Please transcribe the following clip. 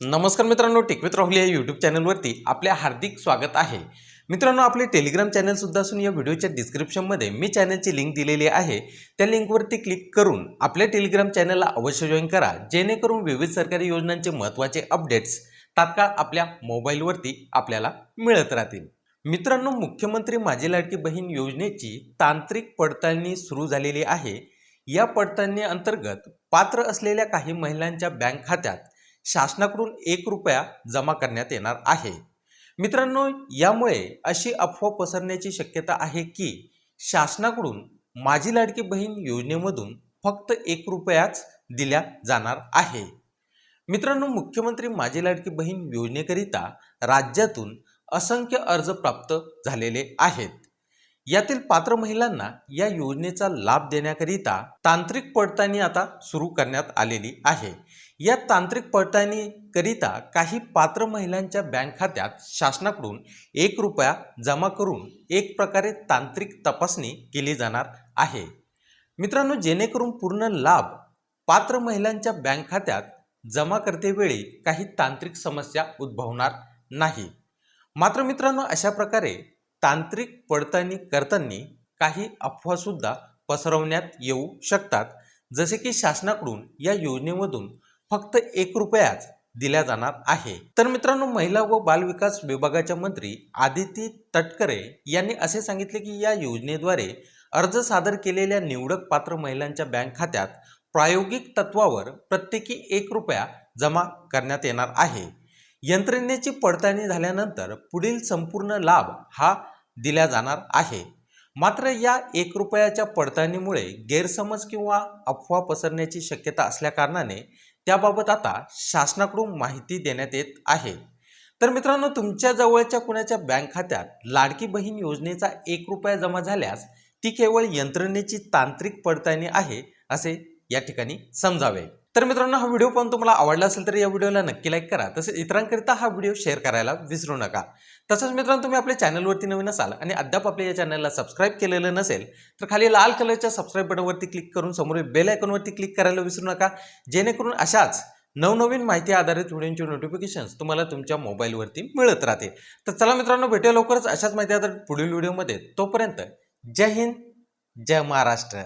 नमस्कार मित्रांनो टिकवित राहुल या यूट्यूब चॅनलवरती आपले हार्दिक स्वागत आहे. मित्रांनो आपले टेलिग्राम चॅनलसुद्धा असून या व्हिडिओच्या डिस्क्रिप्शनमध्ये मी चॅनलची लिंक दिलेली आहे. त्या लिंकवरती क्लिक करून आपल्या टेलिग्राम चॅनलला अवश्य जॉईन करा. जेणेकरून विविध सरकारी योजनांचे महत्त्वाचे अपडेट्स तात्काळ आपल्या मोबाईलवरती आपल्याला मिळत राहतील. मित्रांनो मुख्यमंत्री माझी लाडकी बहीण योजनेची तांत्रिक पडताळणी सुरू झालेली आहे. या पडताळणी अंतर्गत पात्र असलेल्या काही महिलांच्या बँक खात्यात शासनाकडून एक रुपया जमा करण्यात येणार आहे. मित्रांनो यामुळे अशी अफवा पसरण्याची शक्यता आहे की शासनाकडून माझी लाडकी बहीण योजनेमधून फक्त एक रुपयाच दिल्या जाणार आहे. मित्रांनो मुख्यमंत्री माझी लाडकी बहीण योजनेकरिता राज्यातून असंख्य अर्ज प्राप्त झालेले आहेत. यातील पात्र महिलांना या योजनेचा लाभ देण्याकरिता तांत्रिक पडताळणी आता सुरू करण्यात आलेली आहे. या तांत्रिक पडताळणीकरिता काही पात्र महिलांच्या बँक खात्यात शासनाकडून एक रुपया जमा करून एक प्रकारे तांत्रिक तपासणी केली जाणार आहे. मित्रांनो जेणेकरून पूर्ण लाभ पात्र महिलांच्या बँक खात्यात जमा करतेवेळी काही तांत्रिक समस्या उद्भवणार नाही. मात्र मित्रांनो अशा प्रकारे तांत्रिक पडताळणी करताना काही अफवासुद्धा पसरवण्यात येऊ शकतात. जसे की शासनाकडून या योजनेमधून फक्त एक रुपयाच दिल्या जाणार आहे. तर मित्रांनो महिला व बालविकास विभागाच्या मंत्री आदिती तटकरे यांनी असे सांगितले की या योजनेद्वारे अर्ज सादर केलेल्या निवडक पात्र महिलांच्या बँक खात्यात प्रायोगिक तत्वावर प्रत्येकी एक रुपया जमा करण्यात येणार आहे. यंत्रणेची पडताळणी झाल्यानंतर पुढील संपूर्ण लाभ हा दिला जाणार आहे. मात्र या एक रुपयाच्या पडताळणीमुळे गैरसमज किंवा अफवा पसरण्याची शक्यता असल्याकारणाने त्याबाबत आता शासनाकडून माहिती देण्यात येत आहे. तर मित्रांनो तुमच्या जवळच्या कुणाच्या बँक खात्यात लाडकी बहीण योजनेचा एक रुपया जमा झाल्यास ती केवळ यंत्रणेची तांत्रिक पडताळणी आहे असे या ठिकाणी समजावे. तर मित्रांनो हा व्हिडिओ पाहून तुम्हाला आवडला असेल तर या व्हिडिओला नक्की लाईक करा. तसेच इतरांकरिता हा व्हिडिओ शेअर करायला विसरू नका. तसंच मित्रांनो तुम्ही आपल्या चॅनलवरती नवीन असाल आणि अद्याप आपल्या या चॅनलला सबस्क्राईब केलेलं नसेल तर खाली लाल कलरच्या सबस्क्राईब बटनवरती क्लिक करून समोर बेल आयकॉनवरती क्लिक करायला विसरू नका. जेणेकरून अशाच नवनवीन माहिती आधारित व्हिडिओची नोटिफिकेशन्स तुम्हाला तुमच्या मोबाईलवरती मिळत राहते तर चला मित्रांनो भेटूया लवकरच अशाच माहिती आधारित पुढील व्हिडिओमध्ये. तोपर्यंत जय हिंद जय महाराष्ट्र.